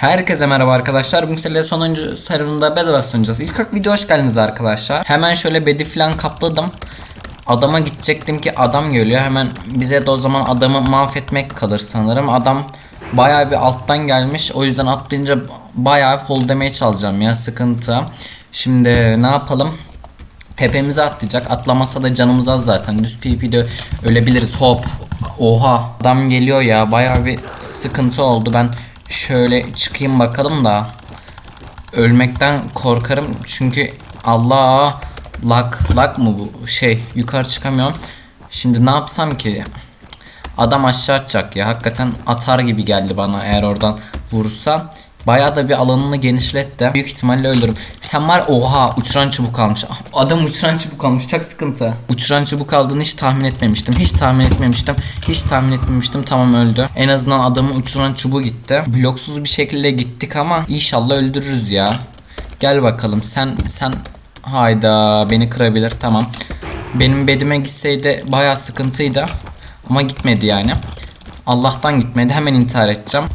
Herkese merhaba arkadaşlar. Bugün sizlerle sonuncu serverında bedava sunacağız. İlk olarak video hoş geldiniz arkadaşlar. Hemen şöyle bedi falan kapladım. Adama gidecektim ki adam geliyor. Hemen bize de o zaman adamı mahvetmek kalır sanırım. Adam bayağı bir alttan gelmiş. O yüzden atlayınca bayağı full damage alacağım ya sıkıntı. Şimdi ne yapalım? Tepemize atlayacak. Atlamasa da canımız az zaten. Düz PvP'de ölebiliriz. Hop. Oha. Adam geliyor ya. Bayağı bir sıkıntı oldu. Ben şöyle çıkayım bakalım da. Ölmekten korkarım. Çünkü Allah lak lak mı bu şey yukarı çıkamıyorum. Şimdi ne yapsam ki? Adam aşağı atacak ya. Hakikaten atar gibi geldi bana eğer oradan vurursa. Bayağı da bir alanını genişletti. Büyük ihtimalle ölürüm. Sen var oha uçuran çubuk almış. Ah, Adam uçuran çubuk almış. Çok sıkıntı. Uçuran çubuk aldığını hiç tahmin etmemiştim. Hiç tahmin etmemiştim. Hiç tahmin etmemiştim. Tamam öldü. En azından adamın uçuran çubuğu gitti. Bloksuz bir şekilde gittik ama inşallah öldürürüz ya. Gel bakalım sen sen hayda beni kırabilir tamam. Benim bedime gitseydi bayağı sıkıntıydı. Ama gitmedi yani. Allah'tan gitmedi. Hemen intihar edeceğim.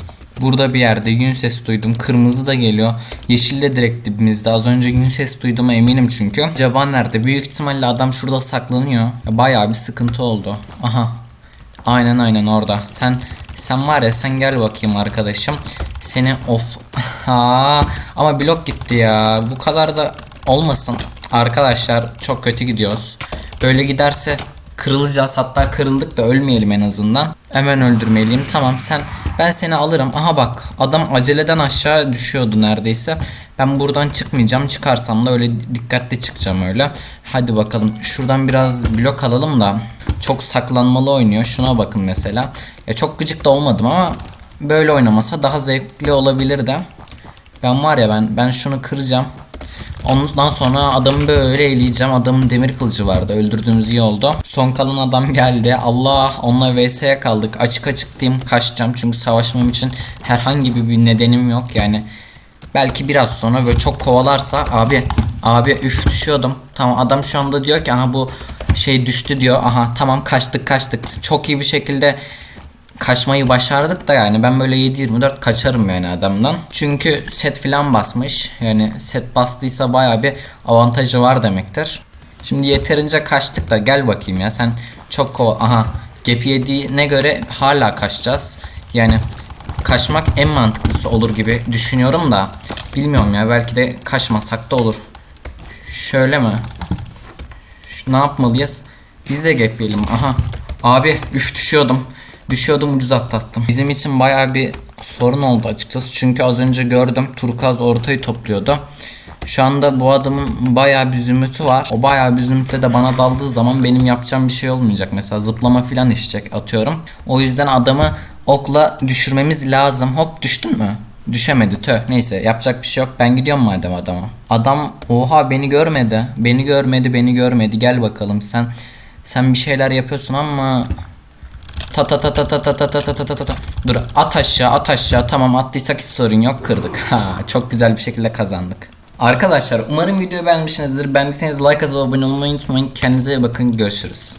Burada bir yerde yün sesi duydum. Kırmızı da geliyor. Yeşil de direkt dibimizde. Az önce yün sesi duyduğuma eminim çünkü. Acaba nerede? Büyük ihtimalle adam şurada saklanıyor. Ya Bayağı bir sıkıntı oldu. Aha. Aynen aynen orada. Sen sen var ya sen gel bakayım arkadaşım. Seni of. Ha, ama blok gitti ya. Bu kadar da olmasın. Arkadaşlar çok kötü gidiyoruz. Böyle giderse kırılacağız. Hatta kırıldık da ölmeyelim en azından. Hemen öldürmeliyim. Tamam sen ben seni alırım. Aha bak adam aceleden aşağı düşüyordu neredeyse. Ben buradan çıkmayacağım. Çıkarsam da öyle dikkatli çıkacağım öyle. Hadi bakalım. Şuradan biraz blok alalım da. Çok saklanmalı oynuyor. Şuna bakın mesela. Ya çok gıcık da olmadım ama böyle oynamasa daha zevkli olabilir de. Ben var ya ben ben şunu kıracağım. Ondan sonra adamı böyle eleyeceğim. Adamın demir kılıcı vardı. Öldürdüğümüz iyi oldu. Son kalan adam geldi. Allah onunla vs'ye kaldık. Açık açık diyeyim kaçacağım. Çünkü savaşmam için herhangi bir, nedenim yok yani. Belki biraz sonra böyle çok kovalarsa abi abi üf düşüyordum. Tamam adam şu anda diyor ki aha bu şey düştü diyor. Aha tamam kaçtık kaçtık. Çok iyi bir şekilde kaçmayı başardık da yani ben böyle 7-24 kaçarım yani adamdan. Çünkü set filan basmış. Yani set bastıysa baya bir avantajı var demektir. Şimdi yeterince kaçtık da gel bakayım ya sen çok kova... Aha gap yediğine göre hala kaçacağız. Yani kaçmak en mantıklısı olur gibi düşünüyorum da bilmiyorum ya belki de kaçmasak da olur. Şöyle mi? Ne yapmalıyız? Biz de gap yiyelim. Aha. Abi üf düşüyordum. Düşüyordum ucuz atlattım. Bizim için baya bir sorun oldu açıkçası. Çünkü az önce gördüm Turkaz ortayı topluyordu. Şu anda bu adamın bayağı bir zümrütü var. O bayağı bir zümrütle de bana daldığı zaman benim yapacağım bir şey olmayacak. Mesela zıplama filan işecek atıyorum. O yüzden adamı okla düşürmemiz lazım. Hop düştün mü? Düşemedi tö. Neyse yapacak bir şey yok. Ben gidiyorum madem adama. Adam oha beni görmedi. Beni görmedi beni görmedi. Gel bakalım sen. Sen bir şeyler yapıyorsun ama Ta ta ta ta ta ta ta ta ta ta ta ta ta. Dur at aşağı at aşağı tamam attıysak hiç sorun yok kırdık. Ha çok güzel bir şekilde kazandık. Arkadaşlar umarım videoyu beğenmişsinizdir. Beğendiyseniz like atıp abone olmayı unutmayın. Kendinize iyi bakın görüşürüz.